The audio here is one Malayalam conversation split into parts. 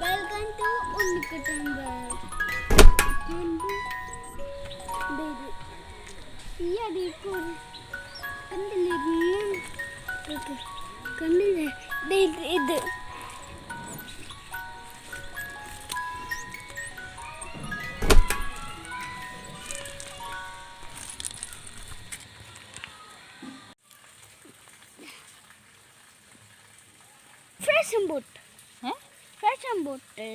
Welcome to Unikutambar. Baby. Iya Oke. Baby ya. itu. Fresh and. Boat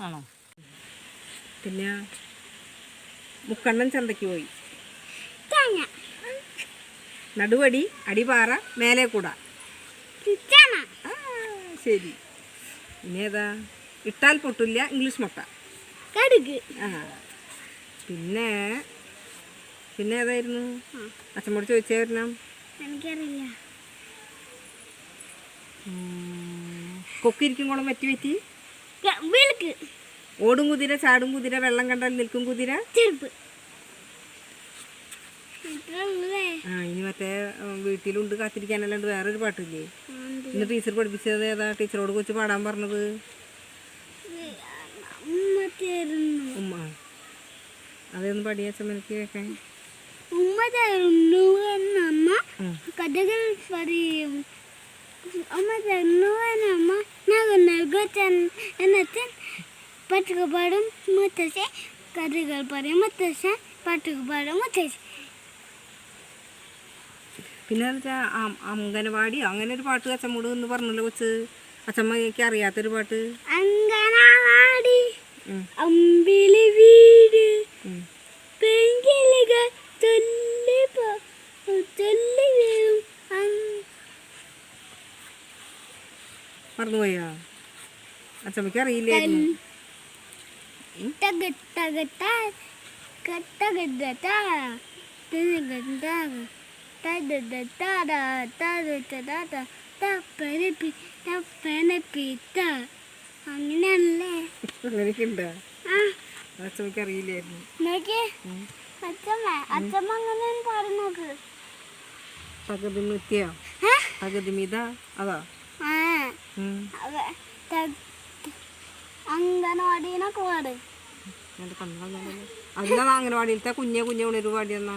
ആണോ? പിന്നെ മുക്കണ്ണൻ ചന്തയ്ക്ക് പോയി. നടുവടി അടിപാറ മേലെ കൂട ശരി. ഏതാ? ഇട്ടാൽ പൊട്ടില്ല ഇംഗ്ലീഷ് മുട്ട. കടുക്. ആ. പിന്നെ പിന്നെ ഏതായിരുന്നു? അച്ഛനോട് ചോദിച്ചായിരുന്നു. എനിക്കറിയില്ല. കൊക്കിരിക്കും കുളം പറ്റി പറ്റി വിളക്ക്. ഓടും കുതിര ചാടും കുതിര വെള്ളം കണ്ടാൽ നിൽക്കും കുതിര. ചെരുപ്പ്. ആ ഇനി മറ്റേ വീട്ടിലുണ്ട് കാത്തിരിക്കാനല്ലാണ്ട് വേറൊരു പാട്ടില്ലേ? ഇന്ന് ടീച്ചർ പഠിപ്പിച്ചത് ഏതാ? ടീച്ചറോട് കൊച്ചു പാടാൻ പറഞ്ഞത്. ഉമ്മ അതൊന്ന് പഠിയാച്ച എനിക്ക് കേൾക്കാൻ? ഉമ്മ തരുന്നു എന്നമ്മ ഉം. കഥകൾ പറയും. അമ്മ തരുന്നു എന്നമ്മ నాకు నలుగుతాను అన్నతను పట్టుకుపోవడం ముత్తసే కర్రీ కలిపారు ముత్తస പട്ടുപാടം മുത്തശ്ശി. പിന്നെ വെച്ചാൽ അംഗനവാടി അങ്ങനെ ഒരു പാട്ട് അച്ഛമ്മോട് എന്ന് പറഞ്ഞല്ലോ കൊച്ച്. അച്ഛമ്മയ്ക്ക് അറിയാത്തൊരു പാട്ട്. അംഗനവാടി അമ്പിളി വീട് മറന്നുപോയോ? അച്ഛമ്മയ്ക്ക് അറിയില്ലായിരുന്നു അങ്ങനെയാണല്ലേ? അറിയില്ലായിരുന്നു അച്ഛമ്മ അങ്ങനെ പാട്. അതിനാ അംഗനവാടിയിലത്തെ കുഞ്ഞേ കുഞ്ഞെ ഉണരു പാടി എന്നാ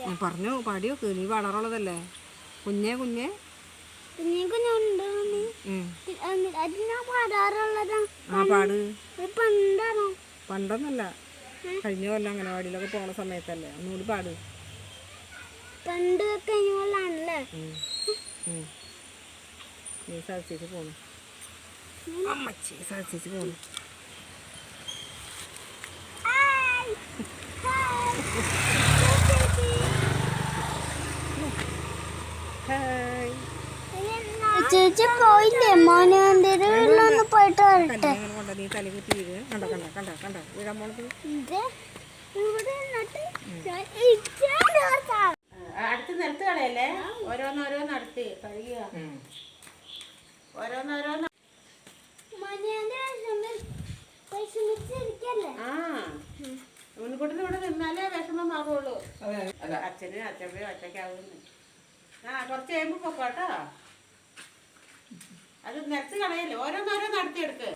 ഞാൻ പറഞ്ഞു പാടിയോക്ക് നീ വളറുള്ളതല്ലേ കുഞ്ഞേ കുഞ്ഞെ. കുഞ്ഞു കുഞ്ഞുണ്ടോ നീ? ഉം. അതിനാ പാടാറുള്ളതാ. ആ പാട്. ഇപ്പൊ എന്താണോ പണ്ടൊന്നല്ല. കഴിഞ്ഞ കൊല്ലം അംഗനവാടിയിലൊക്കെ പോണ സമയത്തല്ലേ. ഒന്നുകൂടി പാട്. പണ്ട് കഴിഞ്ഞ ഉം. നീ സാധിച്ചേച്ച് പോണു. അമ്മച്ചി. സാധിച്ചേച്ച് പോണു. ചേച്ചി പോയില്ലേ? മോനെ വീട്ടിലൊന്ന് പോയിട്ട് വരട്ടെ. നീ തല കുത്തി വീഴുക കണ്ട കണ്ട കണ്ട കണ്ട വീഴാൻ പോണത്? അടുത്ത് നിലത്ത് കളയല്ലേ? ഓരോന്നോരോന്ന് അടുത്ത് കഴുകുക. ഓരോന്നോരോന്ന്. മുൻകൂട്ടിന് ഇവിടെ നിന്നാലേ വിഷമം മാറുള്ളൂ. അച്ഛനും അച്ഛമ്മയും ഒറ്റയ്ക്കാവുന്നു. ആ കുറച്ച് കഴിയുമ്പോൾ പൊക്കോട്ടോ അത് നിലത്ത് കളയല്ലേ? ഓരോന്നോരോന്ന് അടുത്തെടുക്ക്